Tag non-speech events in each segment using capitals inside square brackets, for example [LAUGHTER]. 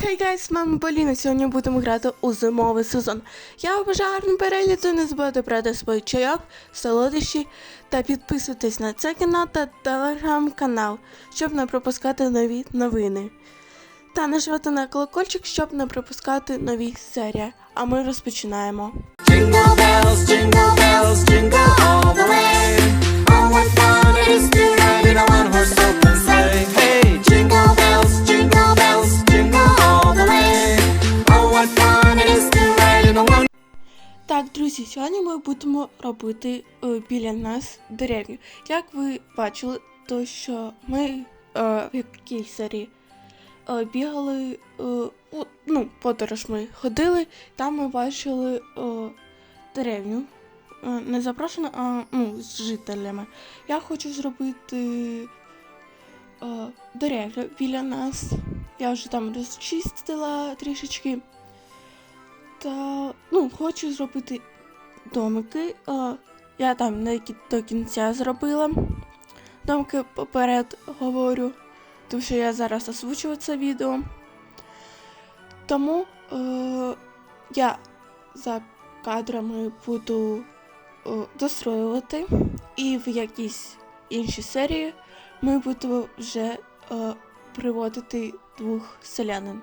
Хей гайс, з вами Поліна. Сьогодні будемо грати у зимовий сезон. Я бажаю гарного перегляду, не забудьте брати свій чайок, солодощі та підписуйтесь на цей канал та телеграм-канал, щоб не пропускати нові новини. Та нажимайте на колокольчик, щоб не пропускати нові серії. А ми розпочинаємо. Bells, all the way. Oh, what is to ride in a one-horse open sleigh. Так, друзі, сьогодні ми будемо робити е, біля нас деревню. Як ви бачили, то що ми е, в якій серії е, бігали, е, у, ну, подорож ми ходили, там ми бачили е, деревню. Е, не запрошено, а ну, з жителями. Я хочу зробити е, деревню біля нас. Я вже там розчистила трішечки. Та ну, хочу зробити домики. Е, я там не до кінця зробила. Домики поперед говорю, тому що я зараз озвучую це відео. Тому е, я за кадрами буду е, достроювати, і в якійсь іншій серії ми будемо вже е, приводити двох селянин.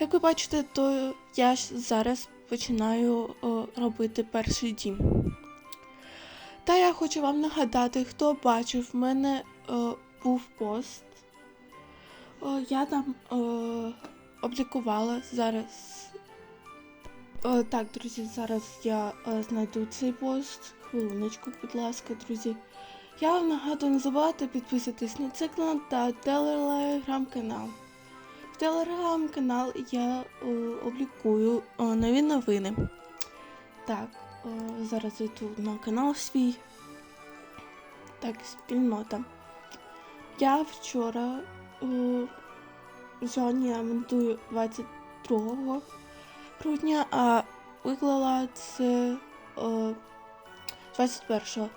Як ви бачите, то я зараз починаю робити перший дім. Та я хочу вам нагадати, хто бачив, в мене був пост. Я там облікувала зараз. Так, друзі, зараз я знайду цей пост. Хвилиночку, будь ласка, друзі. Я вам нагадую, не забувайте підписатись на цей канал та телеграм-канал. В телеграм-канал я е, облікую е, нові новини. Так, е, зараз йду на канал свій. Так, спільнота. Я вчора, е, сьогодні я монтую 22 грудня, а виклала це е, 21-го.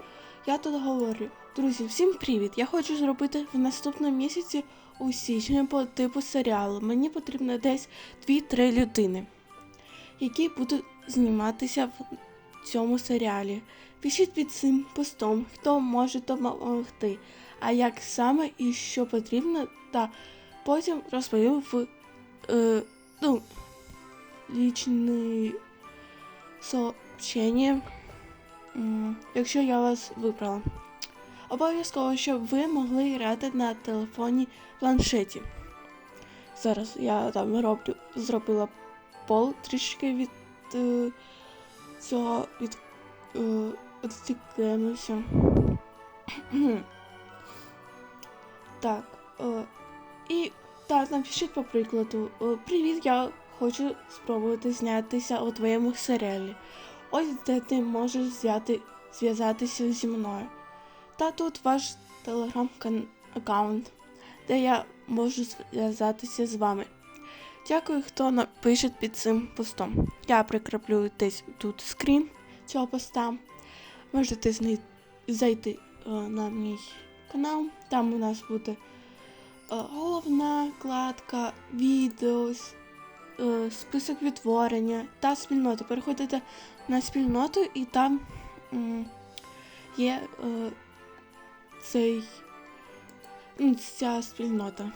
Я тут говорю, друзі, всім привіт! Я хочу зробити в наступному місяці у січні по типу серіалу. Мені потрібно десь 2-3 людини, які будуть зніматися в цьому серіалі. Пишіть під цим постом, хто може допомогти, а як саме і що потрібно, та потім розповім в е, ну, лічне сообщення, якщо я вас вибрала. Обов'язково, щоб ви могли грати на телефоні планшеті. Зараз я там роблю, зробила пол трішки від е, цього від е, відстікаємося. [CLEARS THROAT] так. Е, і так, напишіть по прикладу. Е, Привіт, я хочу спробувати знятися у твоєму серіалі. Ось де ти можеш взяти, зв'язатися зі мною. Та тут ваш телеграм-аккаунт, де я можу зв'язатися з вами. Дякую, хто напише під цим постом. Я прикріплю десь тут скрін цього поста. Можете зайти е, на мій канал. Там у нас буде е, головна кладка, відео, е, список відтворення та спільнота. Переходите на спільноту і там є цей ну, ця спільнота.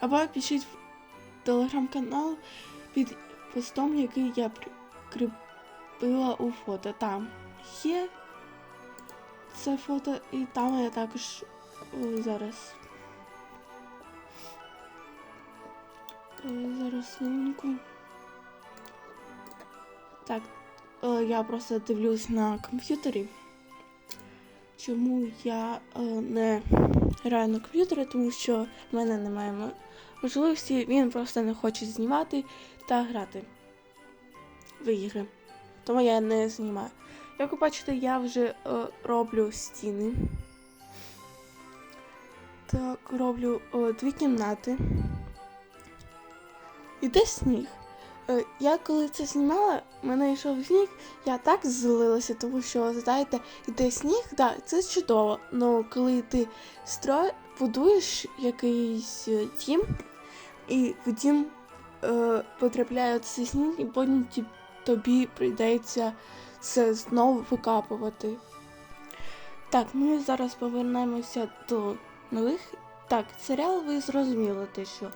Або пишіть в телеграм-канал під постом, який я прикріпила у фото. Там є це фото, і там я також зараз. Е, Зараз хвилинку. Так, е, я просто дивлюсь на комп'ютері. Чому я е, не граю на комп'ютері, тому що в мене немає можливості, він просто не хоче знімати та грати в ігри. Тому я не знімаю. Як ви бачите, я вже е, роблю стіни. Так, роблю е, дві кімнати. Іде сніг. Е, Я коли це знімала, мене йшов сніг, я так злилася, тому що, знаєте, іде сніг, да, це чудово. але коли ти строй, будуєш якийсь е, дім, і в дім е, потрапляє цей сніг, і потім ті- тобі прийдеться це знову викапувати. Так, ми зараз повернемося до нових. Так, серіал ви зрозуміли те, що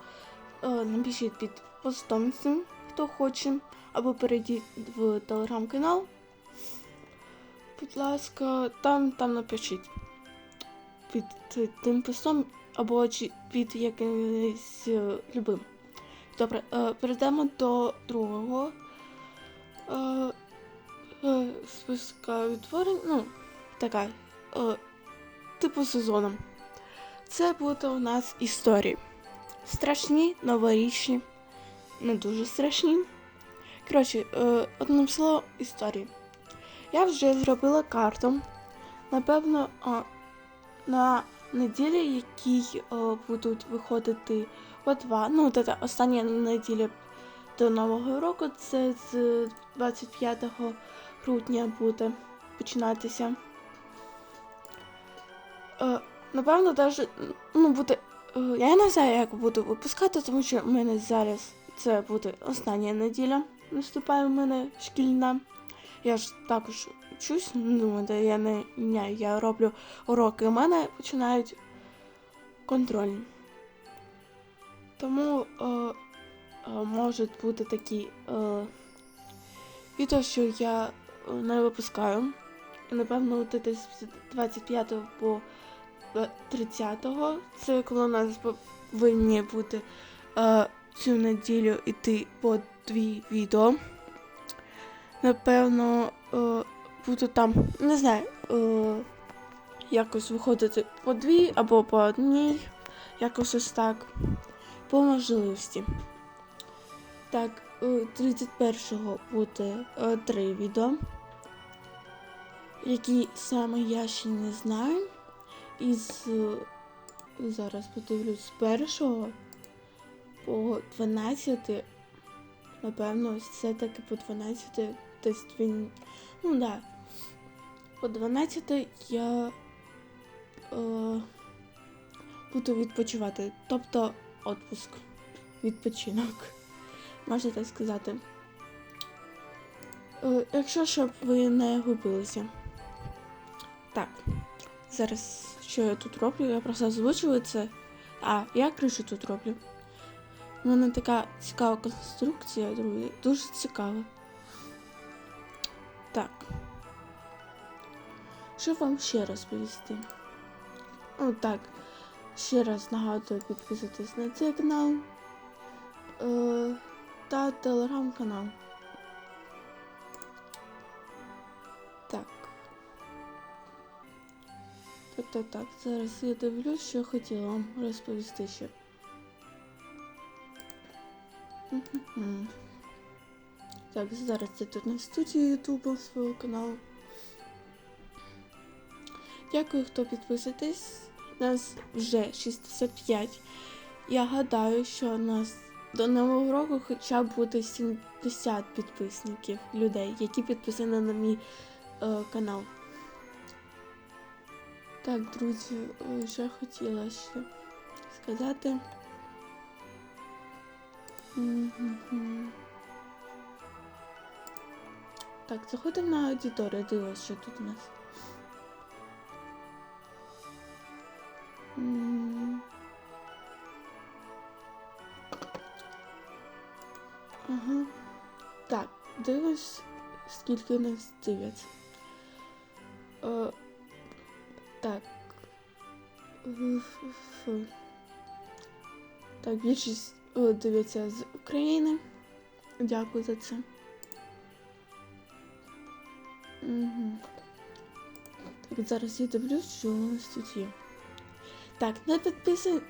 е, напишіть під постом цим, хто хоче, або перейдіть в телеграм-канал. Будь ласка, там, там напишіть під тим постом або під якимось е, любим. Добре, е, перейдемо до другого е, списка відтворень. Ну, така, типу сезону. Це буде у нас історії. Страшні, новорічні, не дуже страшні. Коротше, е, одним словом, історії. Я вже зробила карту. Напевно, на неділі, які е, будуть виходити по два. Ну, та остання неділя до Нового року, це з 25 грудня буде починатися. Е, напевно, даже, ну, буде. я не знаю, як буду випускати, тому що в мене зараз це буде остання неділя. Наступає в мене шкільна. Я ж також вчусь, ну, думаєте, я не міняю, я роблю уроки. У мене починають контрольні. Тому е, е, можуть бути такі е, відео, що я е, не випускаю. Напевно, десь з 25 по е, 30 це коли у нас повинні бути е, цю неділю іти по дві відео. Напевно, е, буду там, не знаю, е, якось виходити по дві або по одній, якось ось так, по можливості. Так, е, 31-го буде е, три відео, які саме я ще не знаю. Із е, зараз подивлюсь з першого по 12 Напевно, все-таки по 12 десь він. Ну да. По 12 я е, буду відпочивати. Тобто отпуск. Відпочинок. Можна так сказати. Е, якщо щоб ви не губилися. Так. Зараз що я тут роблю? Я просто озвучую це. А, я кришу тут роблю. У мене така цікава конструкція, друзі. Дуже цікава. Так. Що вам ще розповісти? О, так. Ще раз нагадую підписатись на цей канал е, та телеграм-канал. Так. Так, так, так. Зараз я дивлюсь, що хотіла вам розповісти ще. Так, зараз я тут на студії Ютубу свого каналу. Дякую, хто підписуєтесь. Нас вже 65. Я гадаю, що нас до нового року хоча б буде 70 підписників людей, які підписані на мій е, канал. Так, друзі, е, що хотіла ще сказати. Так, заходимо на аудиторію, дивимося, що тут у нас. Ага. Так, дивимось, скільки у нас дивляться. Е, так. Так, більшість е, дивляться з України. Дякую за це. Угу. Так, зараз я дивлюсь, що у нас тут є. Так, не підписані.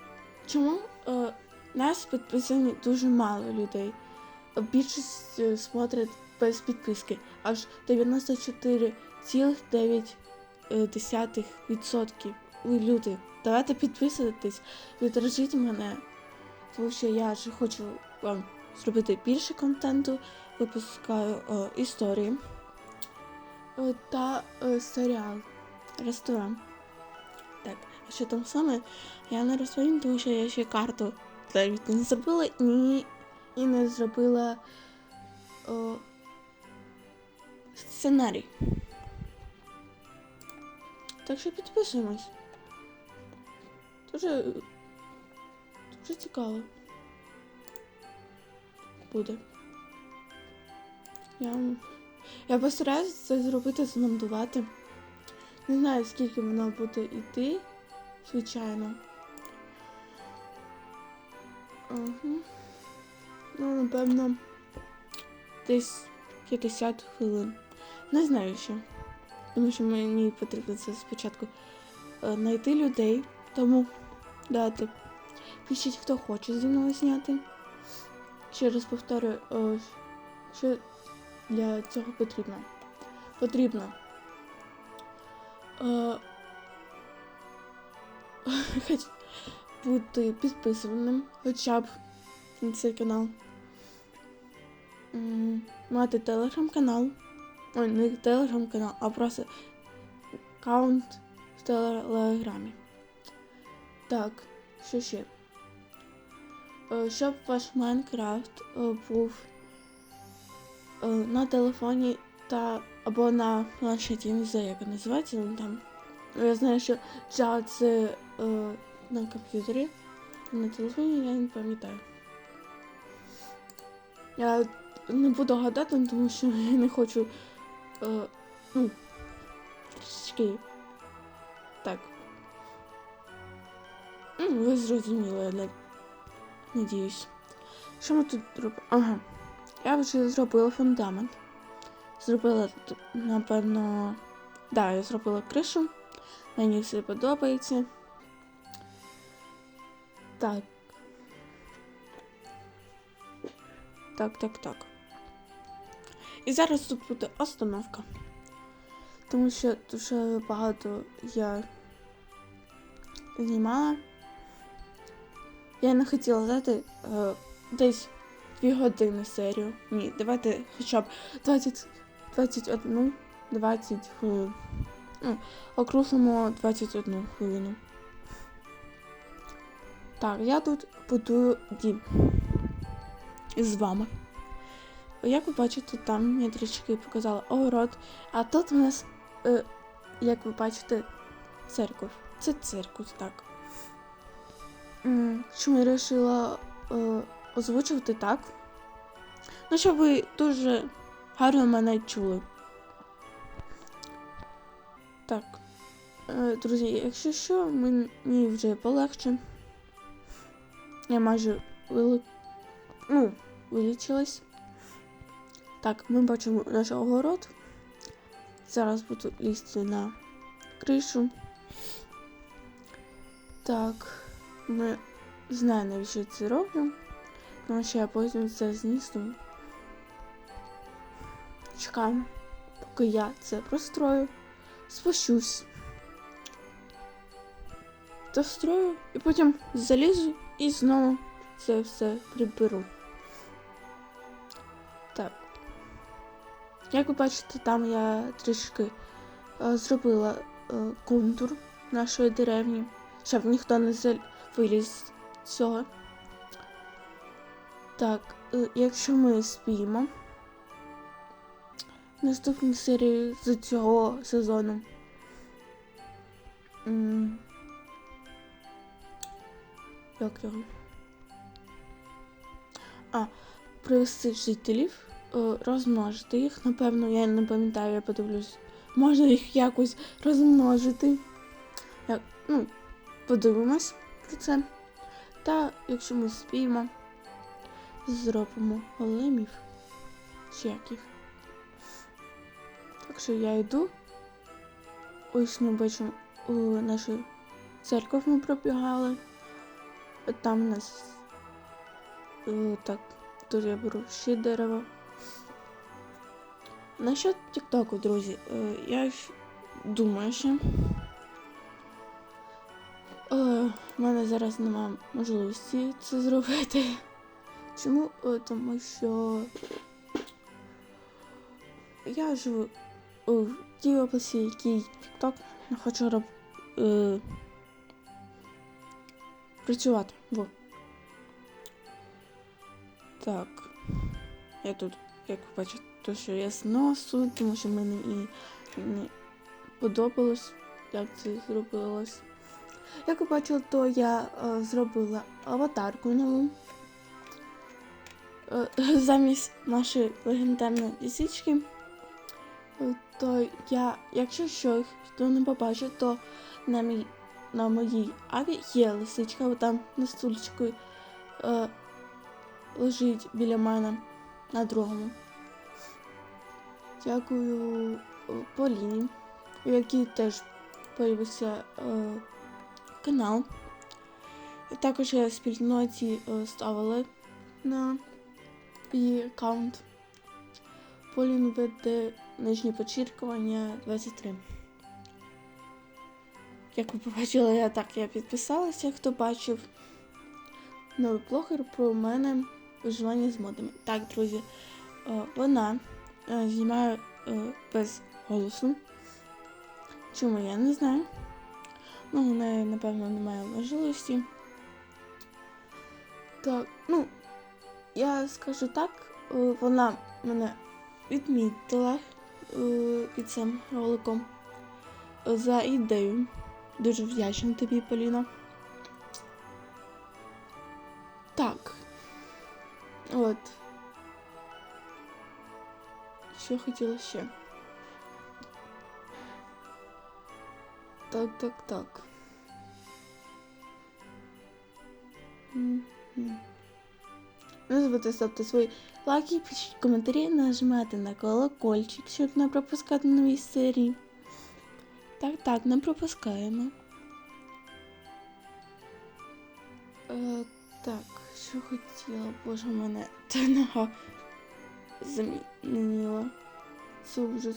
Чому е, нас підписані дуже мало людей? Більшість е, смотрять без підписки. Аж 94,9%. Ви люди, давайте підписуйтесь, підтримуйте мене. Тому що я ж хочу вам зробити більше контенту, випускаю е, історії е, та е, серіал, ресторан. Так, а що там саме, я не розповім, тому що я ще карту навіть не зробила ні і не зробила о, сценарій. Так що підписуємось. Дуже, дуже цікаво. Буде. Я, я постараюся це зробити, змонтувати. Не знаю, скільки воно буде йти, звичайно. Угу. Ну, напевно, десь 50 хвилин. Не знаю ще. Тому що мені потрібно це спочатку е, знайти людей. Тому дати. Пишіть, хто хоче зі мною зняти. Ще раз повторюю, е, що для цього потрібно. Потрібно. Е, [LAUGHS] хоч бути підписаним хоча б на цей канал. Мати телеграм-канал. Ой, не телеграм-канал, а просто аккаунт в телеграмі. Так, що ще? Е, Щоб ваш Майнкрафт е, був е, на телефоні та або на планшеті, не знаю, як називається він там. Я знаю, що Java це на комп'ютері, на телефоні я не пам'ятаю. Я не буду гадати, тому що [LAUGHS] я не хочу. Ну, трішки. Так. Ну, ви зрозуміли. Надіюсь. Що ми тут робимо? Ага. Я вже зробила фундамент. Зробила, напевно. Да, я зробила кришу. Мені все подобається. Так. Так, так, так. І зараз тут буде остановка. Тому що дуже багато я знімала. Я не хотіла дати е, десь 2 години серію. Ні, давайте хоча б 20, 21, 20 хвилин. Ну, округлимо 21 хвилину. Так, я тут будую дім з вами. Як ви бачите, там я трішки показала огород, а тут у нас, е, як ви бачите, церква. Це церква, так. Чому я вирішила е, озвучувати так? Ну, щоб ви дуже гарно мене чули. Так. Е, друзі, якщо що, мені вже полегше. Я майже вили... ну, вилічилась. Так, ми бачимо наш огород. Зараз буду лізти на кришу. Так, ми знаю, навіщо я це роблю. Тому що я потім це знісу. Чекаємо, поки я це прострою, спущусь. Дострою і потім залізу і знову це все приберу. Так. Як ви бачите, там я трішки е, зробила е, контур нашої деревні, щоб ніхто не зал... виліз з цього. Так, е, якщо ми спіємо наступну серію з цього сезону. Як його? А, привести жителів, е, розмножити їх. Напевно, я не пам'ятаю, я подивлюсь. Можна їх якось розмножити. Як, ну, подивимось про це. Та, якщо ми спіємо, зробимо големів. Як. Так що я йду. Ось ми бачимо о, нашу церкву ми пробігали. Там у нас е, так, тут я беру ще дерево. Насчет Тіктоку, друзі, е, я думаю, що е, в мене зараз немає можливості це зробити. Чому? Е, Тому що я живу в тій області, якій TikTok не хочу роб... е... працювати. Во. Так. Я тут, як ви бачите, то, що я зносу, тому що мені і не подобалось, як це зробилось. Як ви бачили, то я е, зробила аватарку нову. Е, [LAUGHS] замість нашої легендарної лісички. Е, То я, якщо що, хто не побачить, то на, мій, на моїй аві є лисичка, там на стульчику е, лежить біля мене на другому. Дякую е, Поліні, у якій теж появився е, канал. Також я спільноті е, ставила на її аккаунт. Полін веде нижнє почіркування 23. Як ви побачили, я так я підписалася, хто бачив новий блогер про мене виживання з модами. Так, друзі, е, вона е, знімає е, без голосу. Чому я не знаю. Ну, у неї, напевно, немає можливості. Так, ну, я скажу так, е, вона мене відмітила е, під цим роликом е, за ідею. Дуже вдячна тобі, Поліна. Так. От. Що хотіла ще? Так, так, так. Не забудьте ставити свої лайки, пишіть коментарі, нажимати на колокольчик, щоб не пропускати нові серії. Так, так, не пропускаємо. Е, так, що хотіла, боже, мене [LAUGHS] та нога замінила. Це ужас.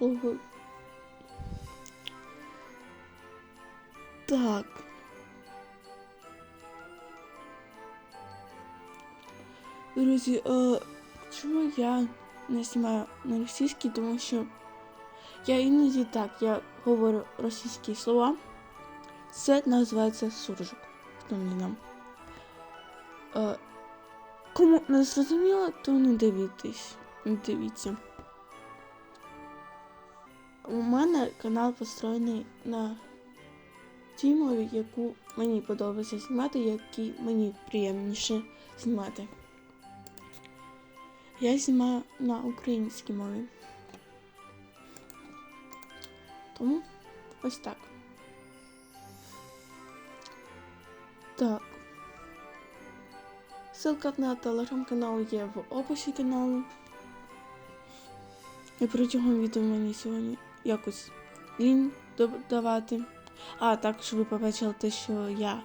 Ого. Так. Друзі, е, чому я не знімаю на російській, тому що я іноді так, я говорю російські слова. Це називається суржик. Хто не знає. Е, кому не зрозуміло, то не дивіться. Не дивіться. У мене канал построєний на тій мові, яку мені подобається знімати, які мені приємніше знімати. Я знімаю на українській мові. Тому ось так. Так. Ссылка на телеграм-канал є в описі каналу. І протягом відео мені сьогодні якось лінь додавати. А також ви побачили те, що я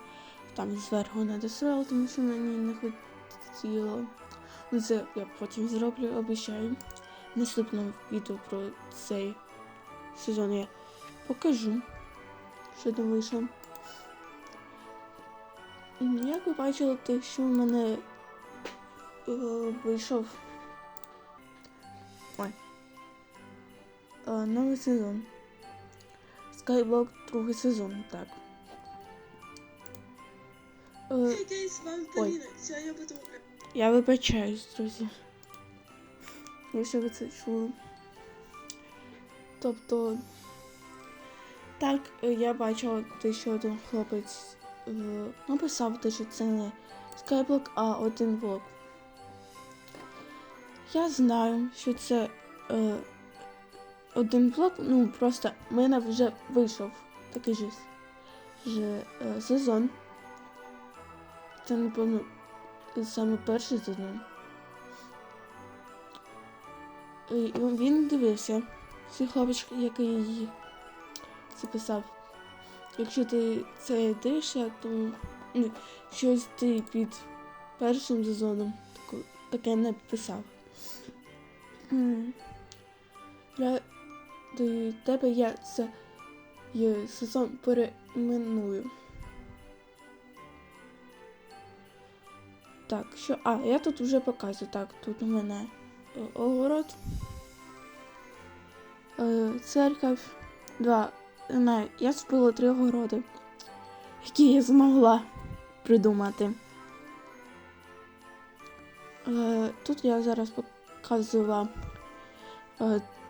там зверху не досрала, тому що мені не хотіло. Ну, це я потім зроблю, обіцяю. В наступному відео про цей сезон я покажу, що там вийшло. Як ви бачили, те, що в мене е, вийшов Ой. Е, новий сезон. Skyblock другий сезон, так. Е, Hey guys, з вами Ой. Сьогодні я буду Я вибачаюсь, друзі. Якщо ви це чули. Тобто. Так, е, я бачила те, що один хлопець е, написав те, що це не скайблок, а один блок. Я знаю, що це е, один блок, ну просто в мене вже вийшов такий же, же е, сезон. Це, напевно, саме перший сезон. І він дивився. Цей хлопець, який записав. Якщо ти це дивишся, то ну, щось ти під першим сезоном таке не писав. М. До тебе я це сезон перейменую. Так, що. А, я тут вже показую. Так, тут у мене е, огород. Е, церковь. Два. Не я спила три огороди, які я змогла придумати. Е, тут я зараз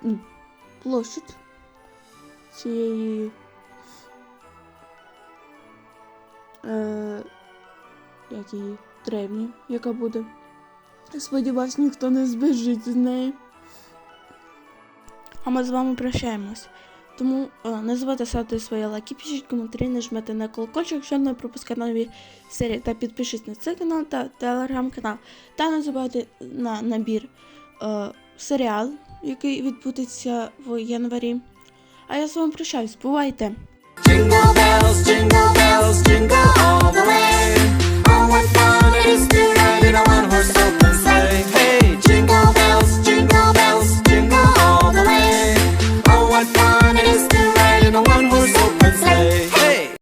м, площадь цієї. Е, як її древні, яка буде. Сподіваюсь, ніхто не збіжить з неї. А ми з вами прощаємось. Тому е, не забудьте ставити свої лайки, пишіть коментарі, нажмете на колокольчик, щоб не пропускати нові серії, та підпишіться на цей канал та телеграм-канал. Та не забувайте на набір е, серіал, який відбудеться в январі. А я з вами прощаюсь. Бувайте! Jingle bells, jingle bells, jingle all the way.